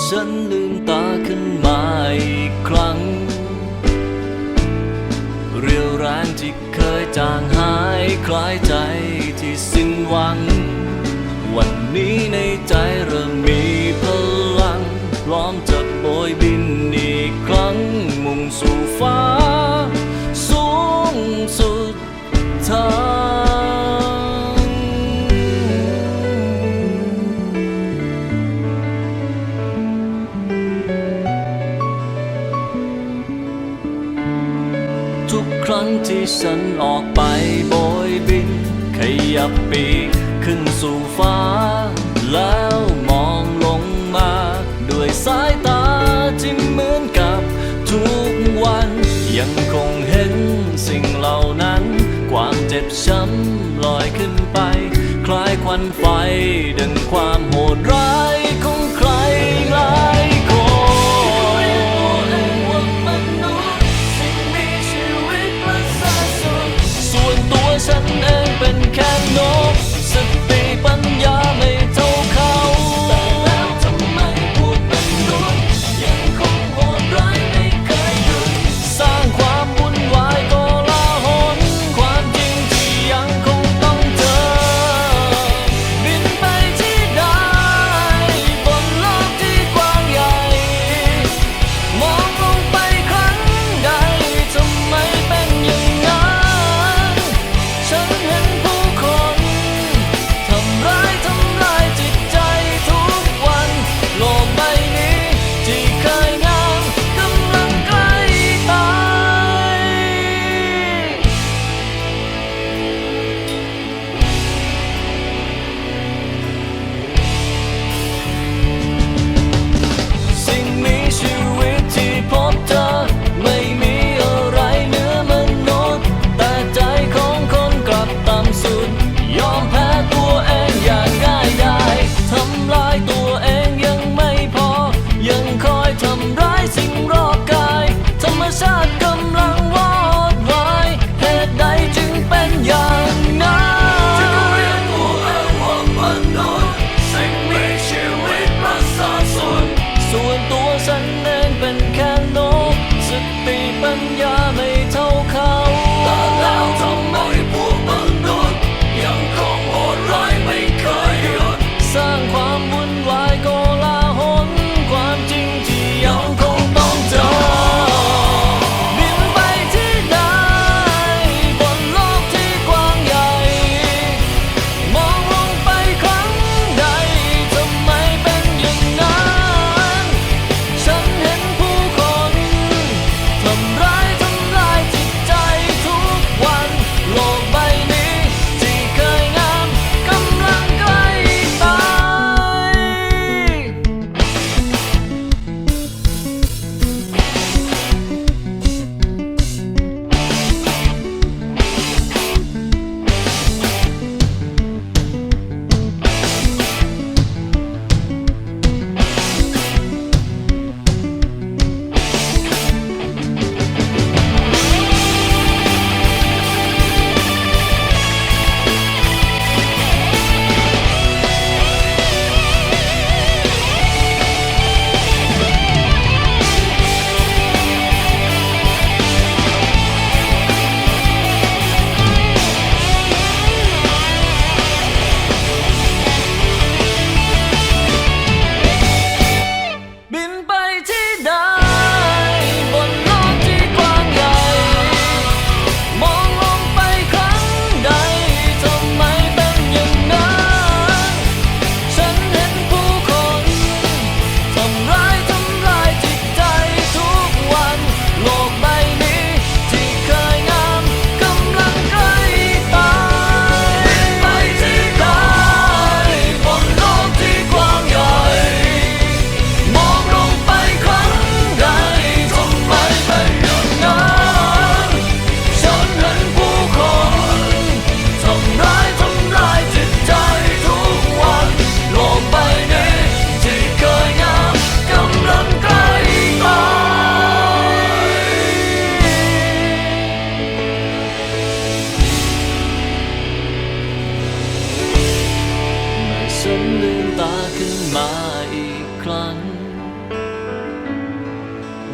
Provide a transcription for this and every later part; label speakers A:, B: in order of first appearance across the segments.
A: ฉันลืมตาขึ้นมาอีกครั้ง เรียวแรงที่เคยจางหายคล้ายใจที่สิ้นหวัง วันนี้ในใจเริ่มมีพลังพร้อมจะโบยบินอีกครั้ง มุ่งสู่ฟ้า สูงสุดเธอ ทุกครั้งที่ฉันออกไปโบยบิน ขยับปีกขึ้นสู่ฟ้า แล้วมองลงมา ด้วยสายตาที่เหมือนกับทุกวัน ยังคงเห็นสิ่งเหล่านั้น ความเจ็บช้ำลอยขึ้นไป คล้ายควันไฟดังความโหดร้าย ตัวเองยังไม่พอ ยังคอยทำร้ายสิ่งรอบกาย ธรรมชาติ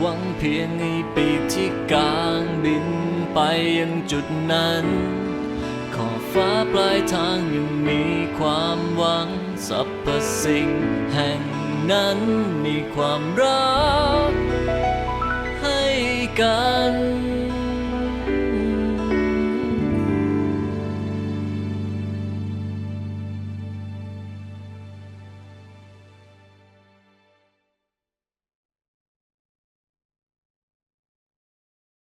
A: หวังเพียงในปีที่กลางบินไปยังจุดนั้น ขอฟ้าปลายทางยังมีความหวังสรรพสิ่งแห่งนั้นมีความรักให้กัน